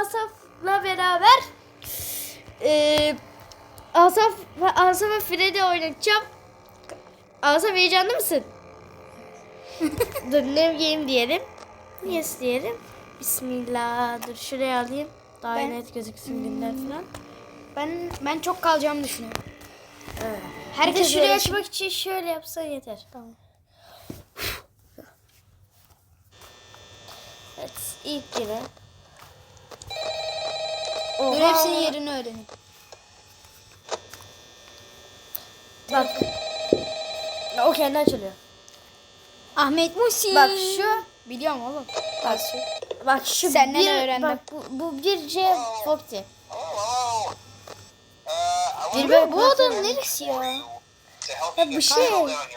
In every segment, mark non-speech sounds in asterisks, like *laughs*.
Asaf'la beraber e, Asaf, Asaf ve Freddy oynatacağım. Asaf heyecanlı mısın? *laughs* Dur ne game diyelim. Yes diyelim. Bismillah. Dur şuraya alayım. Daha Ben- net gözüksün günler falan. Ben ben çok kalacağımı düşünüyorum. Evet. Herkes şurayı açmak için şöyle yapsan yeter. Tamam. Evet ilk gibi. Dur hepsinin yerini öğrenin. Bak. O kendi açılıyor. Ahmet Musi. Bak şu. Biliyorum oğlum. Bak şu. Bak şu Senden bir, öğrendim. Bak bu, bu bir C I Bir böyle Bu adam neresi ya? Ya bu şey.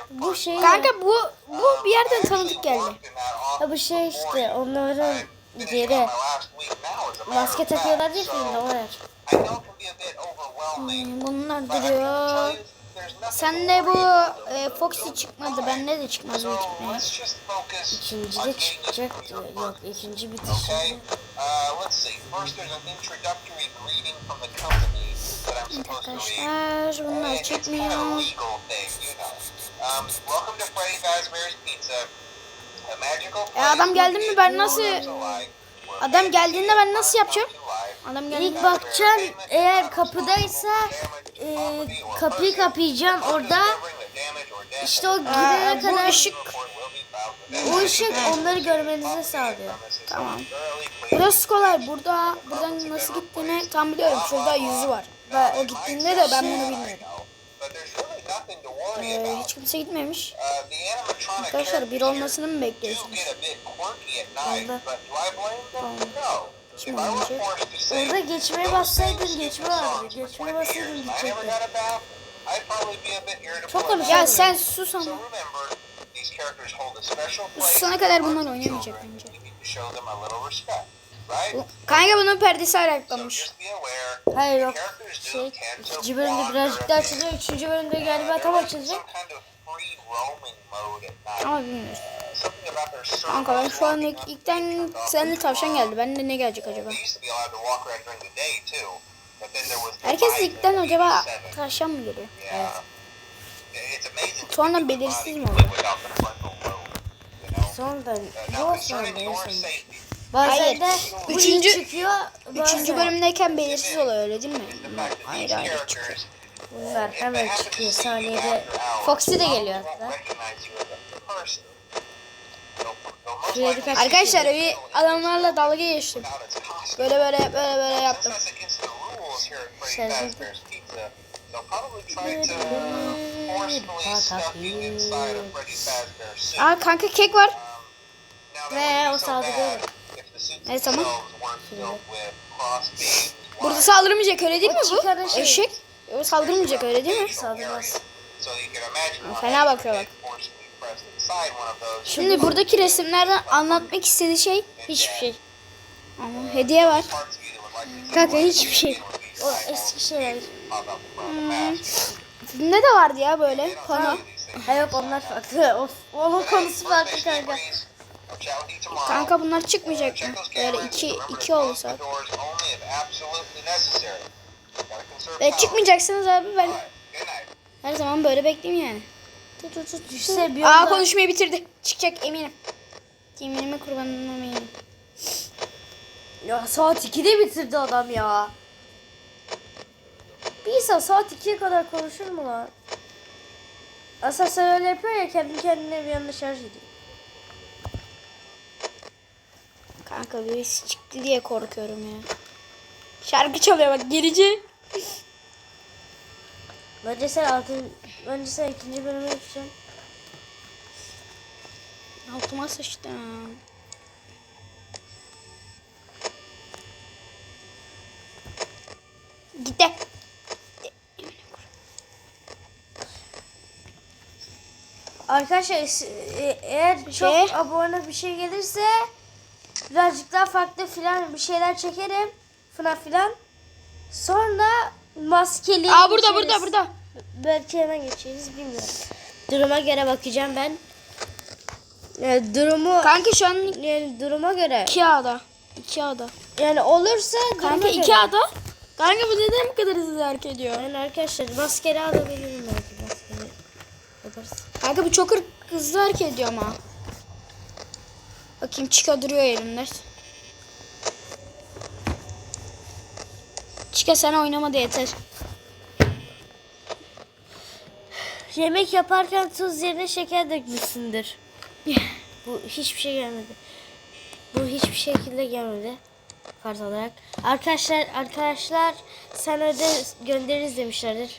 Bu şey. Kanka bu bu bir yerden tanıdık geldi. Ya bu şey işte onların yeri. Maske takıyorlar değil filmde o yer. I know it can be a bit overwhelming, Hmm, Bunlar duruyor. Sen de bu e, Foxy çıkmadı. Bende de çıkmaz büyük ihtimalle. İkinci de çıkacak diyor. Yok ikinci Okay, bitişinde. uh. Arkadaşlar bunlar çıkmıyor. Um, welcome to Freddy Fazbear's Pizza. A magical E, adam geldi mi ben nasıl Adam geldiğinde ben nasıl yapacağım? Adam geldiğinde İlk bakacaksın eğer kapıdaysa e, kapıyı kapayacaksın orada. İşte o girene Aa, kadar ışık o ışık onları görmenizi sağlıyor. Tamam. Burası kolay. Burada buradan nasıl gittiğini tam biliyorum. Şurada yüzü var. Ve o gittiğinde de ben bunu bilmiyorum. Ee, hiç kimse gitmemiş. Arkadaşlar bir olmasını mı bekliyorsunuz? Şimdi oynayacak. Orada geçmeye bassaydın geçme vardı. Geçmeye bassaydın gidecektin. Çok konuşuyor. Ya sen sus ama. Susana kadar bunlar oynamayacak bence. Kanka bunun perdesi ayaklanmış. Hayır yok. Şey, ikinci bölümde birazcık daha açılıyor. Üçüncü bölümde galiba tam açılacak. Ama bilmiyorum. Kanka ben şu an ilk, ilkten sende tavşan geldi. Bende ne gelecek acaba? Herkes ilkten acaba tavşan mı geliyor? Evet. Sonra belirsiz mi oluyor? Sonra bu sonra neyse. Bazen Hayır. de Üçüncü- üçüncü, çıkıyor. Üçüncü bazen- bölümdeyken belirsiz oluyor öyle değil mi? Ayrı ayrı çıkıyor. Bunlar hemen çıkıyor saniyede. Foxy de geliyor hatta. Arkadaşlar bir adamlarla dalga geçtim. Böyle böyle böyle böyle yaptım. Aa kanka kek var. Ve o saldırıyor. Evet tamam. Burada saldırmayacak öyle değil mi bu? şey. Eşek. Saldırmayacak öyle değil mi? Saldırmaz. Fena bakıyor bak. Şimdi buradaki resimlerden anlatmak istediği şey hiçbir şey. Ama hediye var. Kanka hiçbir şey. O eski şeyler. Hmm. Ne de vardı ya böyle pano. Ha yok onlar farklı. O, onun konusu farklı kanka. Kanka bunlar çıkmayacak mı? Böyle iki, iki olursa. Ve çıkmayacaksınız abi ben her zaman böyle bekleyeyim yani. Tut tut tut. Düşse bir Aa konuşmayı bitirdi. Çıkacak eminim. Yeminime kurban eminim. Ya saat 2'de bitirdi adam ya. Bir insan saat 2'ye kadar konuşur mu lan? Aslında sen öyle yapıyor ya kendi kendine bir anda şarj ediyor. Kanka birisi çıktı diye korkuyorum ya. Şarkı çalıyor bak gerici. Bence sen altı, bence sen ikinci bölüme geçeceksin. Altıma sıçtım. Gitti. Arkadaşlar e- eğer çok Şey? abone bir şey gelirse birazcık daha farklı filan bir şeyler çekerim. Falan filan. Sonra maskeli Aa burada geçeriz. burada burada. Belki hemen geçeriz bilmiyorum. Duruma göre bakacağım ben. Yani durumu Kanka şu an yani duruma göre iki ada. İki ada. Yani olursa Kanka iki göre. ada. Kanka bu neden bu kadar hızlı hareket ediyor? Yani arkadaşlar maskeli alabilirim belki maskeli. Yaparız. Kanka bu çok hızlı hareket ediyor ama. Bakayım Chica duruyor elimde. Chica sen oynamadı yeter. Yemek yaparken tuz yerine şeker dökmüşsündür. *laughs* Bu hiçbir şey gelmedi. Bu hiçbir şekilde gelmedi. Farz olarak. Arkadaşlar arkadaşlar sen öde göndeririz demişlerdir.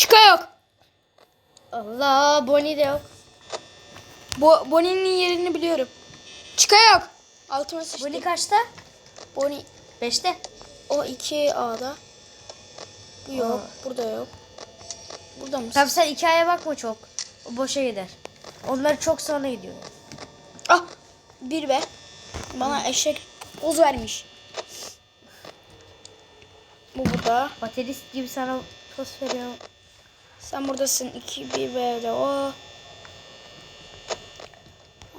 Chica yok. Allah Bonnie de yok. Bo Bonnie'nin yerini biliyorum. Chica yok. Altıma sıçtı. Bonnie kaçta? Bonnie. Beşte. O iki A'da. Bu yok. Aa. Burada yok. Burada mısın? Tabii sen hikaye bakma çok. O boşa gider. Onlar çok sonra gidiyor. Ah. Bir be. Bana eşek poz vermiş. Bu burada. Baterist gibi sana post veriyor. Sen buradasın. 2 1 B'de o.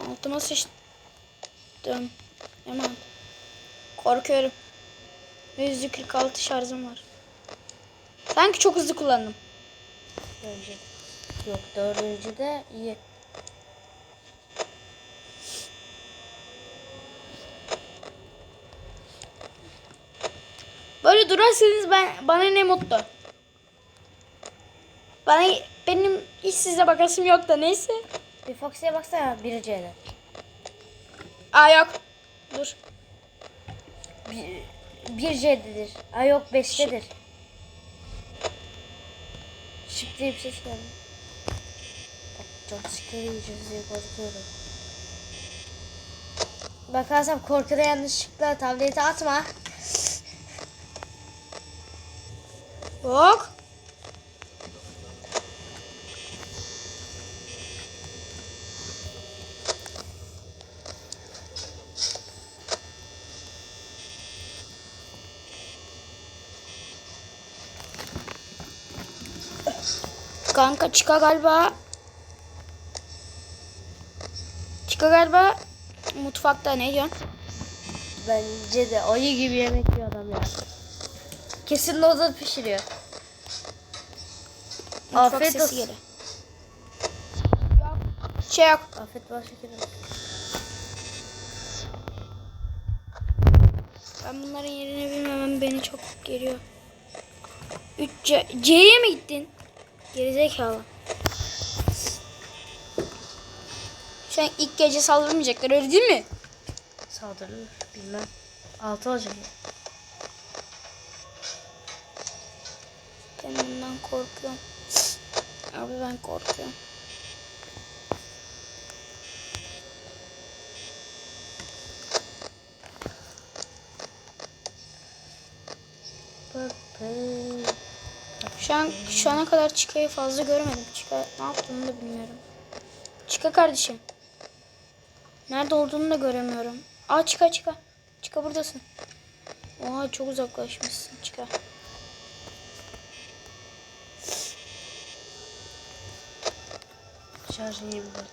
Altıma sıçtım. Hemen. Korkuyorum. %46 şarjım var. Sanki çok hızlı kullandım. Önce. Yok dördüncü de iyi. Böyle durarsanız ben bana ne mutlu. Bana benim hiç size bakasım yok da neyse. Bir Foxy'ye baksana bir C'de. Aa yok. Dur. Bir, bir C'dedir. Ay yok beştedir. Şıp diye bir ses geldi. Bak jumpscare yiyeceğiz diye korkuyorum. Bakarsam korkuda yanlışlıkla tableti atma. Yok. Kanka çıka galiba. Çıka galiba mutfakta ne diyorsun? Bence de ayı gibi yemek yiyor adam ya. Kesin noodle pişiriyor. Mutfak Afiyet sesi olsun. geliyor. Şey yok. Afiyet bal şekerim. Ben bunların yerini bilmemem beni çok geriyor. 3 C C'ye mi gittin? Gerizekalı. Sen ilk gece saldırmayacaklar öyle değil mi? Saldırılır bilmem. Altı olacak. Ben bundan korkuyorum. Abi ben korkuyorum. Şu an şu ana kadar Çıka'yı fazla görmedim. Çıka ne yaptığını da bilmiyorum. Çıka kardeşim. Nerede olduğunu da göremiyorum. Aa Çıka Çıka. Çıka buradasın. Oha çok uzaklaşmışsın Çıka. Şarj yiyebilir.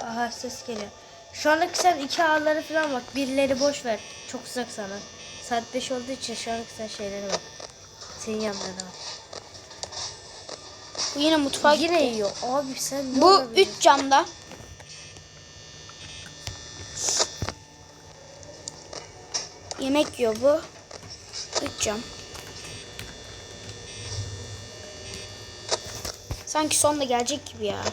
Aha ses geliyor. Şu anlık sen iki ağları falan bak. Birileri boş ver. Çok uzak sana. Saat 5 olduğu için şu anlık sen şeylere bak. Senin yanlarına bak. Bu yine mutfağa Yine gitti. yiyor. Abi sen ne Bu olabilir? 3 camda. Yemek yiyor bu. 3 cam. Sanki son da gelecek gibi ya.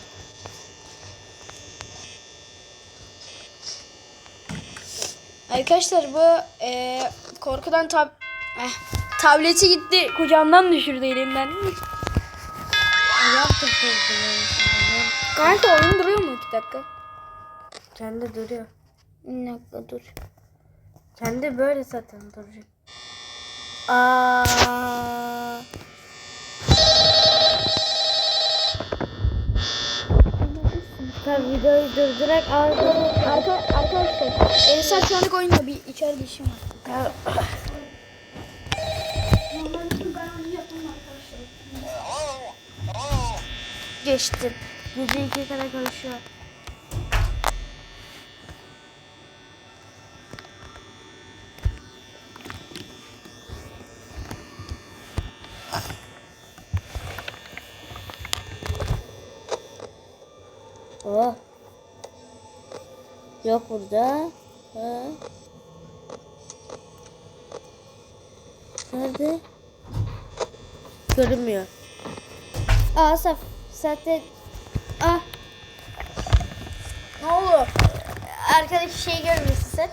Arkadaşlar bu eee, korkudan tab eh, tableti gitti. Kucağından düşürdü elinden. Kanka oyun duruyor mu 2 dakika? Kendi duruyor. Bir dakika dur. Kendi böyle zaten duracak. Aa. Tabii videoyu durdurak ağzını Arka, arkadaşlar Ensar şu anlık oyunda bir içeride işim var. Geçtim. Gece iki kadar konuşuyor. Oh. Yok burada. Ha. Nerede? Görünmüyor. Aa Saf. Zaten... Ah. Ne oldu? Arkadaki şeyi görmüyorsun sen.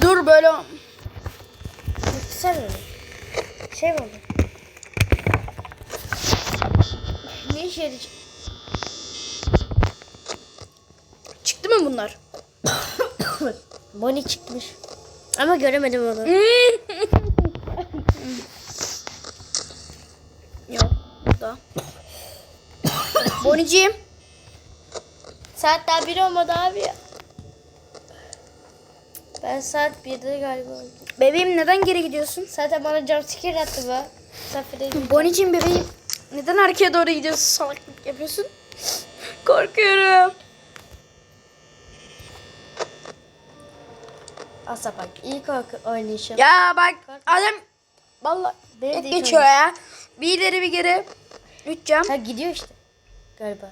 *laughs* Dur böyle. Sen? Şey mi? Ne işe yarayacak? Çıktı mı bunlar? *coughs* Bonnie çıkmış. Ama göremedim onu. *laughs* Yok. Burada. Boniciğim. Saat daha bir olmadı abi. Ben saat 1'de galiba öldüm. Bebeğim neden geri gidiyorsun? Zaten bana jumpscare attı bu. Safir'e Boniciğim bebeğim. Neden arkaya doğru gidiyorsun? Salaklık yapıyorsun. Korkuyorum. Asa bak ilk o- oynayışım. Ya bak adam vallahi Benim de hep geçiyor ya. Bir ileri bir geri. Üç cam. Ha gidiyor işte. Galiba.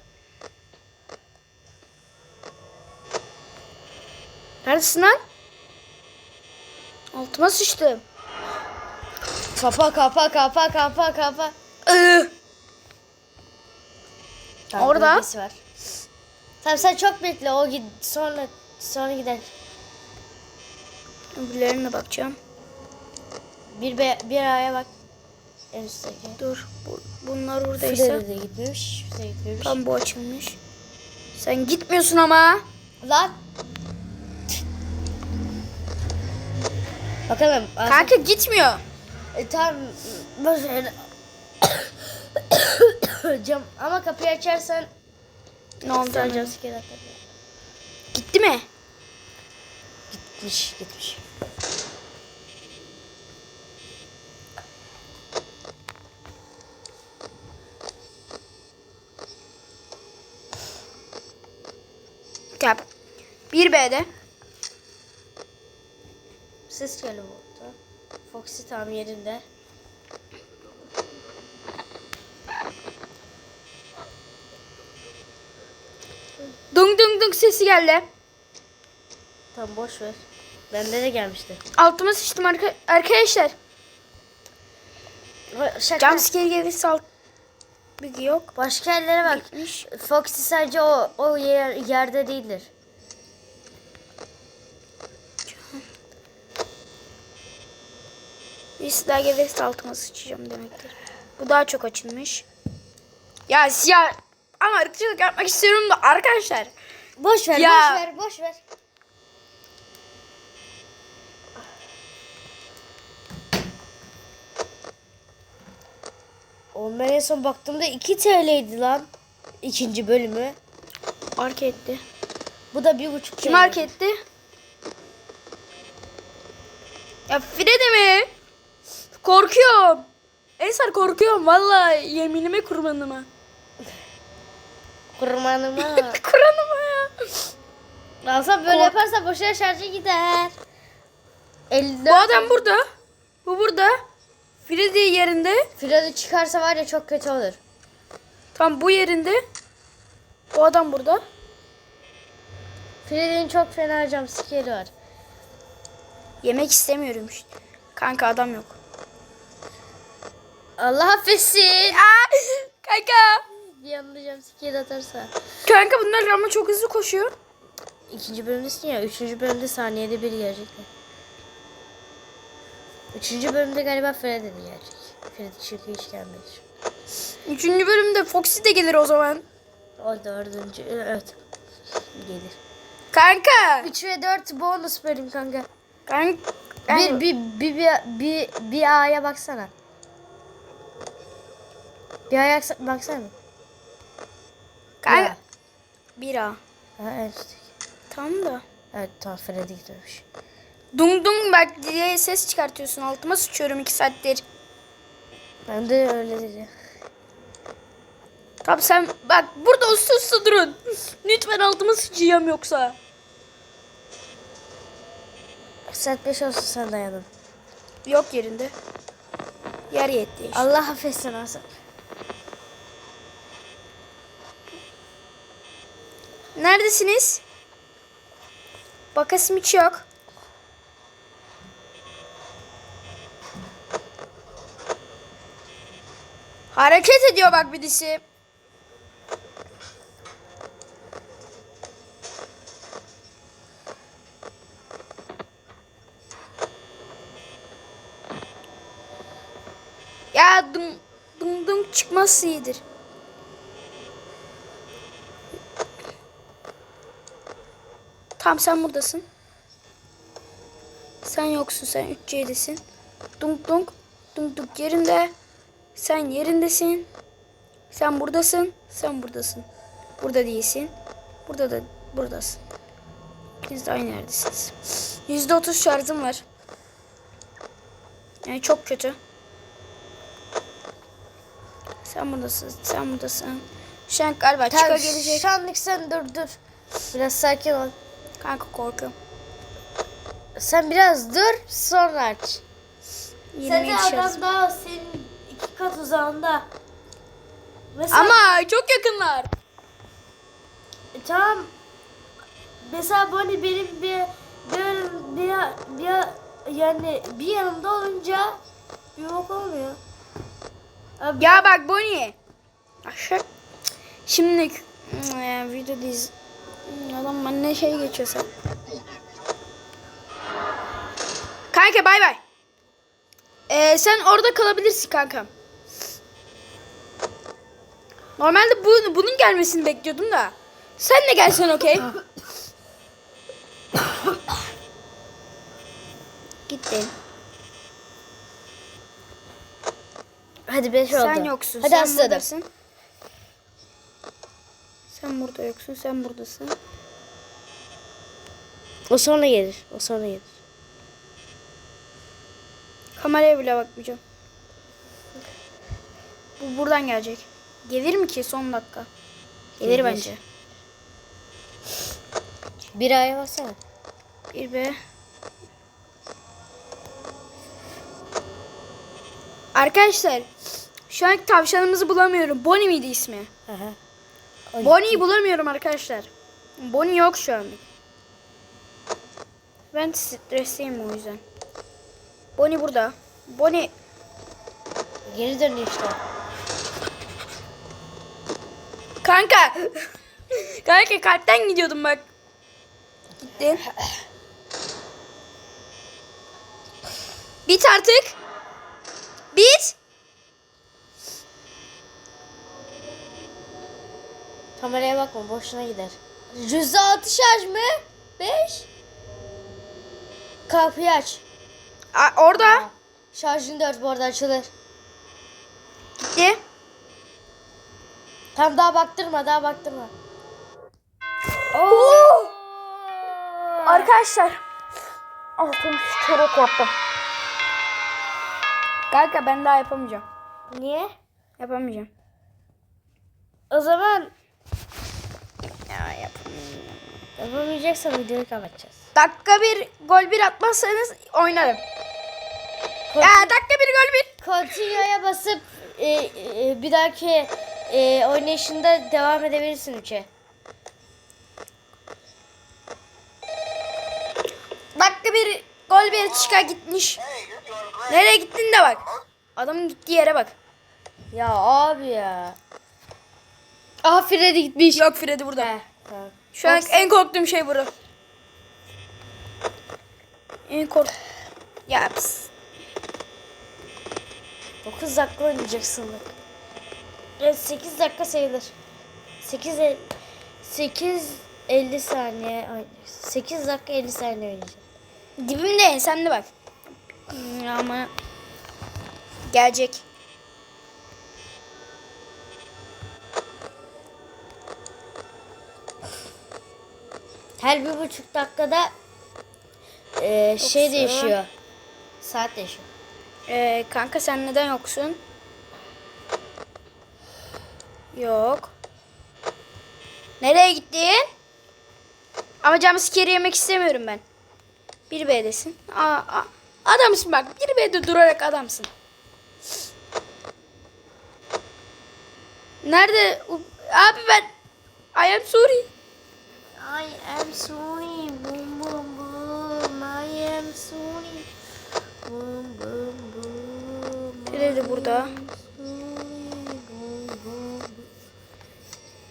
Neredesin lan? Altıma sıçtım. Kapa kapa kapa kapa kapa. Tamam, Orada. var. Tamam sen çok bekle o gid sonra sonra gider. Öbürlerine bakacağım. Bir be, bir aya bak. En üstteki. Dur. Bu, bunlar oradaysa. Fidel de gitmemiş. Şey gitmemiş. Tam bu açılmış. Sen gitmiyorsun ama. Lan. Bakalım. Asa- Kanka gitmiyor. E, tamam. Ver. *coughs* Cam ama kapıyı açarsan Ne oldu? Gitti mi? Gitmiş gitmiş. Tabi. 1B'de. Ses geliyor burada. Foxy tam yerinde. Dung dung dung sesi geldi. Tamam boş ver. Bende de gelmişti. Altıma sıçtım arka arkadaşlar. Şaka. Jumpscare gelirse alt... Bir yok. Başka yerlere bak. Gitmiş. Foxy sadece o o yer, yerde değildir. Birisi daha gelirse altıma sıçacağım demektir. Bu daha çok açılmış. Ya siyah... Ama ırkçılık yapmak istiyorum da arkadaşlar. Boş ver, Ya. boş ver, boş ver. Oğlum ben en son baktığımda 2 TL'ydi lan. ikinci bölümü. Arka etti. Bu da 1,5 TL. Kim arka etti? Ya Frede mi? Korkuyorum. Ensar korkuyorum vallahi yeminime kurbanıma. *laughs* Kurbanıma. *laughs* Kurbanıma ya. Alsa böyle yaparsa boşuna şarjı gider. 54. Bu adam burada. Bu burada. Frede yerinde. Filodu çıkarsa var ya çok kötü olur. Tam bu yerinde. Bu adam burada. Freddy'nin çok fena jumpscare'i var. Yemek istemiyorum işte. Kanka adam yok. Allah affetsin. Aa, kanka. Bir anda jumpscare atarsa. Kanka bunlar ama çok hızlı koşuyor. İkinci bölümdesin ya. Üçüncü bölümde saniyede bir gelecekler. Üçüncü bölümde galiba Freddy de gelecek. Freddy çünkü hiç gelmedi. Üçüncü bölümde Foxy de gelir o zaman. O dördüncü. Evet. Gelir. Kanka. 3 ve 4 bonus bölüm kanka. Kanka. Bir, bir, bir, bir, bir, bir A'ya baksana. Bir A'ya baksa- baksana. Kanka. Bir A. Ha, evet. Tamam da. Evet tamam Freddy gidiyormuş. Dung dung bak diye ses çıkartıyorsun. Altıma sıçıyorum iki saattir. Ben de öyle dedi. Tamam sen bak burada uslu uslu durun. Lütfen altıma sıçacağım yoksa. Saat 5 olsun sen dayanın. Yok yerinde. Yer yetti. işte. Allah affetsin Hasan. Neredesiniz? Bakasım hiç yok. Hareket ediyor bak birisi. Ya dım dım dım çıkmazsa iyidir. Tam sen buradasın. Sen yoksun sen 3C'desin. Dunk dunk. Dunk dunk yerinde. Sen yerindesin. Sen buradasın. Sen buradasın. Burada değilsin. Burada da buradasın. İkiniz de aynı yerdesiniz. %30 şarjım var. Yani çok kötü. Sen buradasın. Sen buradasın. Şu an galiba çıka Tamam gelecek. şu anlık sen dur dur. Biraz sakin ol. Kanka korkuyorum. Sen biraz dur sonra aç. 27 şarjım. adam daha senin iki kat uzağında. Mesela, Ama çok yakınlar. E, tamam. Mesela Bonnie benim bir bir bir, bir yani bir yanımda olunca bir bok olmuyor. Abi, Ya bak Bonnie. Aşağı. Şimdi e, videodayız. Hmm, Adam ben ne şey geçiyorsa. Kanka bay bay. Ee, sen orada kalabilirsin kankam. Normalde bu, bunun gelmesini bekliyordum da. Sen de gelsen okey. Gittin. hadi beş oldu. Sen yoksun. Hadi sen aslanım. buradasın. Sen burada yoksun. Sen buradasın. O sonra gelir. O sonra gelir. Kameraya bile bakmayacağım. Bu buradan gelecek. Gelir mi ki son dakika? Gelir Gelir. bence. Bir aya baksana. Bir be. Arkadaşlar şu an tavşanımızı bulamıyorum. Bonnie miydi ismi? Aha. Bonnie'yi bulamıyorum arkadaşlar. Bonnie yok şu an. Ben stresliyim o yüzden. Bonnie burada. Bonnie Geri dönüyor işte. Kanka. Kanka kalpten gidiyordum bak. Gitti. Bit artık. Bit. Kameraya bakma boşuna gider. Yüzde altı şarj mı? Beş. Kapıyı aç. Aa, orada. Şarjın dört bu arada açılır. Gitti. Tam daha baktırma daha baktırma. Oo. Arkadaşlar. Altım kere korktum. Kanka ben daha yapamayacağım. Niye? Yapamayacağım. O zaman Ya yapamayacağım. yapamayacaksan videoyu kapatacağız. Dakika bir gol bir atmazsanız oynarım. Ya dakika bir gol bir. Continue'ya basıp e, e, bir dahaki e, oynayışında devam edebilirsin 3'e. Dakika bir gol bir çıka gitmiş. Nereye gittin de bak. Adamın gittiği yere bak. Ya abi ya. Aha Freddy gitmiş. Yok Freddy burada. Tamam. Şu an en korktuğum şey burada. En kork... Ya pis. 9 dakika oynayacaksın bak. Evet 8 dakika sayılır. 8 8 50 saniye oyn- 8 dakika 50 saniye oynayacağım. Dibimde ensemde bak. Hmm, Ama gelecek. Her bir buçuk dakikada e, şey değişiyor. Saat değişiyor. Ee, kanka sen neden yoksun? Yok. Nereye gittin? Ama jumpscare yemek istemiyorum ben. 1B'desin. Aa, aa, adamsın bak. 1B'de durarak adamsın. Nerede? Abi ben I am sorry. I am sorry. Boom boom boom. I am sorry. Boom boom boom. Biri de burada.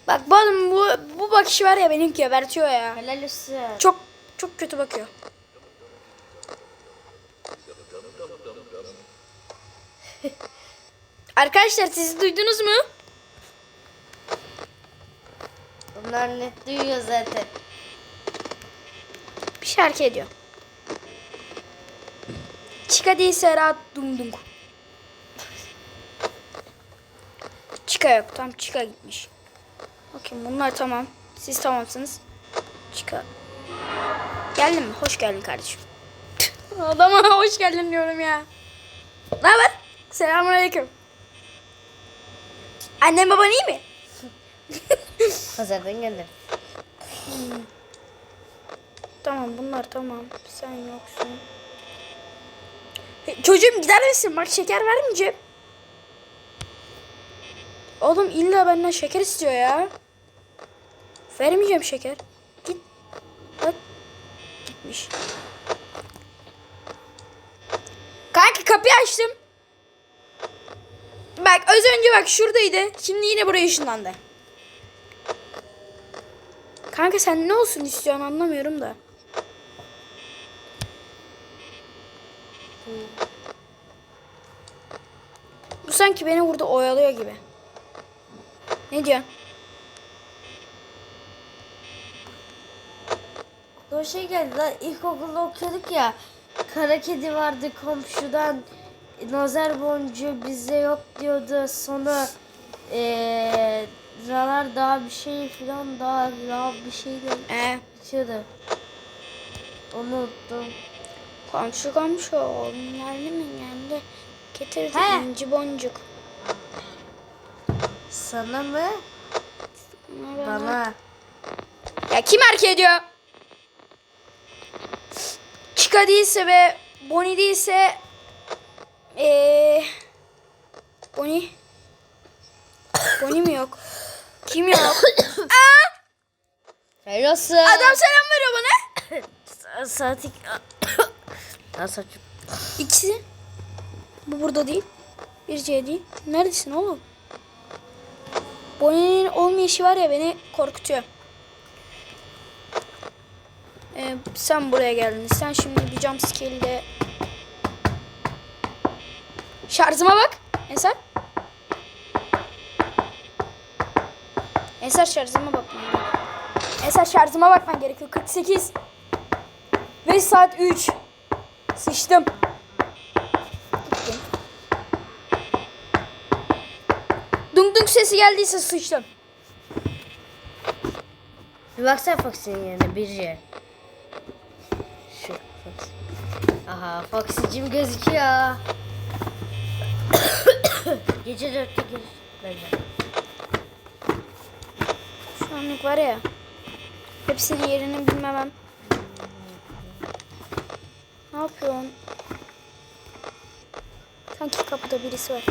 Bak bu adam bu, bu bakışı var ya benimki gebertiyor ya. Helal olsun. Çok çok kötü bakıyor. *laughs* Arkadaşlar siz duydunuz mu? Bunlar net duyuyor zaten. Bir şarkı ediyor. Chica değilse rahat dung dung. Chica yok. Tam Chica gitmiş. Bakayım bunlar tamam. Siz tamamsınız. Chica. Geldin mi? Hoş geldin kardeşim. *laughs* Adama hoş geldin diyorum ya. Ne haber? Selamünaleyküm. Annem baban iyi mi? *laughs* Pazardan gönder. Tamam bunlar tamam. Sen yoksun. Hey, Çocuğum gider misin? Bak şeker vermeyeceğim. Oğlum illa benden şeker istiyor ya. Vermeyeceğim şeker. Git. Bak. Gitmiş. Kanka kapıyı açtım. Bak az önce bak şuradaydı. Şimdi yine buraya ışınlandı. Kanka sen ne olsun istiyorsun anlamıyorum da. Bu sanki beni burada oyalıyor gibi. Ne diyorsun? O şey geldi lan ilkokulda okuyorduk ya. Kara kedi vardı komşudan. Nazar boncuğu bize yok diyordu. Sonra eee Ralar daha bir şey filan daha daha bir şey de Ee, bitiyordu. Onu unuttum. komşu komşu onlar ne mi geldi? Getirdi He. inci boncuk. Sana mı? Bana. Bana. Ya kim erkek ediyor? Chica değilse ve Bonnie değilse ee, Bonnie Bonnie mi yok? Kim yok? *coughs* Aa, Helal olsun. adam selam veriyor bana. *coughs* Saati... *coughs* Daha saçım. İkisi. Bu burada değil. Bir C değil. Neredesin oğlum? Bonnie'nin olmayışı var ya beni korkutuyor. Ee, sen buraya geldin. Sen şimdi bir jump skill'de Şarjıma bak. Ensar. Ensar şarjıma bakman gerekiyor. Ensar şarjıma bakman gerekiyor. 48. 5 saat 3. Sıçtım. Gittim. Dung dung sesi geldiyse sıçtım. Bir baksana Foxy'nin yerine Birce. Şu Foxy. Aha Foxy'cim gözüküyor. *coughs* Gece dörtte gir. Bence. Şu anlık var ya. Hepsinin yerini bilmemem. Ne yapıyorsun? Sanki kapıda birisi var.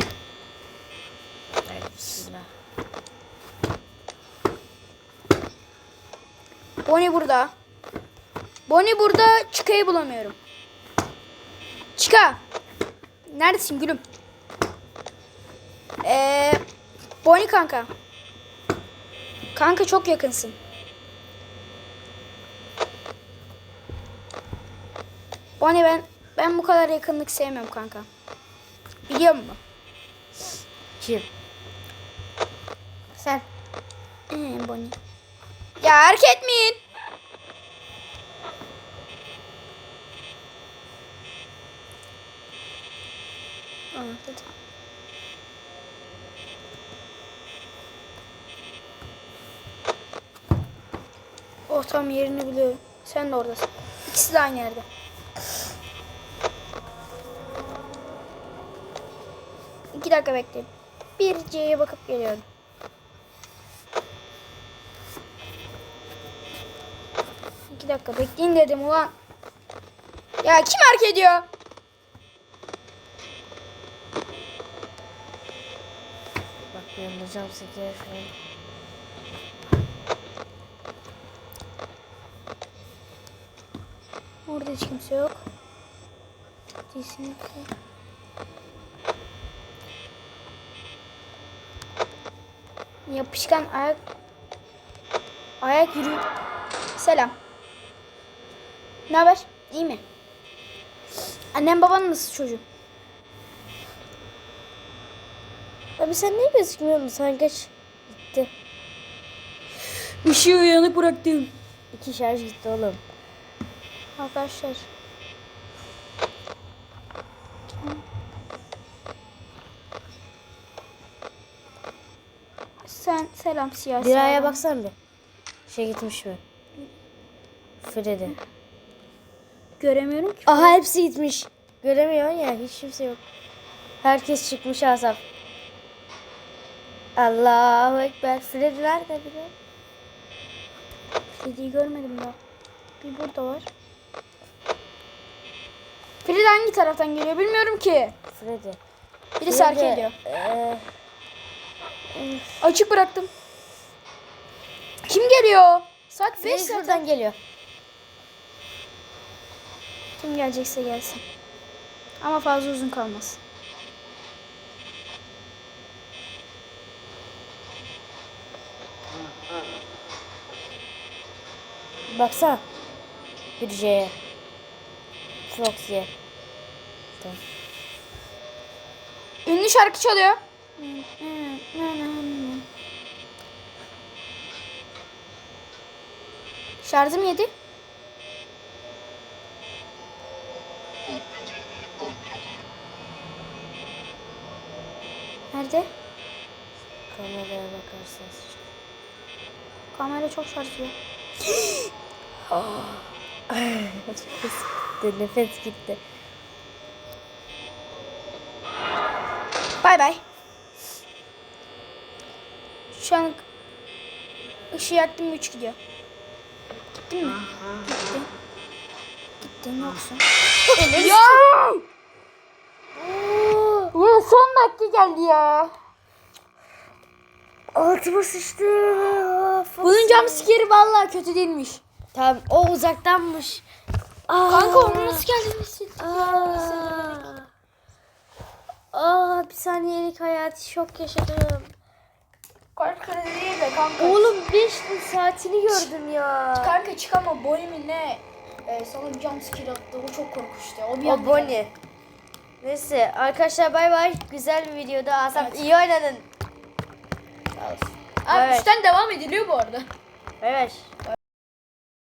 Haydi bismillah. Bonnie burada. Bonnie burada. Çıkayı bulamıyorum. Çıka. Neredesin gülüm? Ee, Bonnie kanka. Kanka çok yakınsın. Bonnie ben ben bu kadar yakınlık sevmiyorum kanka. Biliyor musun? Kim? Sen. Ee, Bonnie. Ya hareket etmeyin. patladı. Oh tam yerini biliyor. Sen de oradasın. İkisi de aynı yerde. İki dakika bekleyin. Bir C'ye bakıp geliyorum. İki dakika bekleyin dedim ulan. Ya kim hareket ediyor? Seker falan. Burada hiç kimse yok. Kesinlikle. Yapışkan ayak ayak yürü. Selam. Ne haber? İyi mi? Annem baban nasıl çocuğum? Abi sen niye gözükmüyorsun? Sen geç. Gitti. Işığı yanık bıraktım. İki şarj gitti oğlum. Arkadaşlar. Sen selam siyasi. Diraya baksana bir. Şey gitmiş mi? Freddy. Göremiyorum ki. Aha hepsi gitmiş. Göremiyorsun ya hiç kimse yok. Herkes çıkmış Asaf. Allahu Ekber. Freddy nerede bir de? Freddy'yi görmedim daha. Bir burada var. Freddy hangi taraftan geliyor bilmiyorum ki. Freddy. Birisi Freddy, ediyor. eee, Açık bıraktım. Kim geliyor? Saat 5 Freddy zaten. şuradan geliyor. Kim gelecekse gelsin. Ama fazla uzun kalmaz. Baksana. Bir J'ye. Foxy'ye. Tamam. Ünlü şarkı çalıyor. Şarjım yedi. Nerede? Kameraya bakarsanız. Kamera çok şarj yiyor. Nefes gitti. Nefes gitti. Bay bay. Şu an ışığı yaktım 3 gidiyor. Gittin mi? Gittin. Gittin yoksun. *laughs* ya! Ya son dakika geldi ya. Altıma sıçtı. Bunun cam sikeri vallahi kötü değilmiş. Tamam o uzaktanmış. Aa. Kanka onu nasıl geldin? Aa. Aa, bir saniyelik hayati şok yaşadım. Kalp krizi değil de kanka. Oğlum 5 saatini gördüm ya. Kanka çıkama Bonnie mi ne? Ee, sana cam sikeri attı. O çok korkunçtu. O bir O anda- Bonnie. Neyse arkadaşlar bay bay. Güzel bir videoda. Asaf iyi oynadın. Abi Evet. üçten devam ediliyor bu arada. Bay.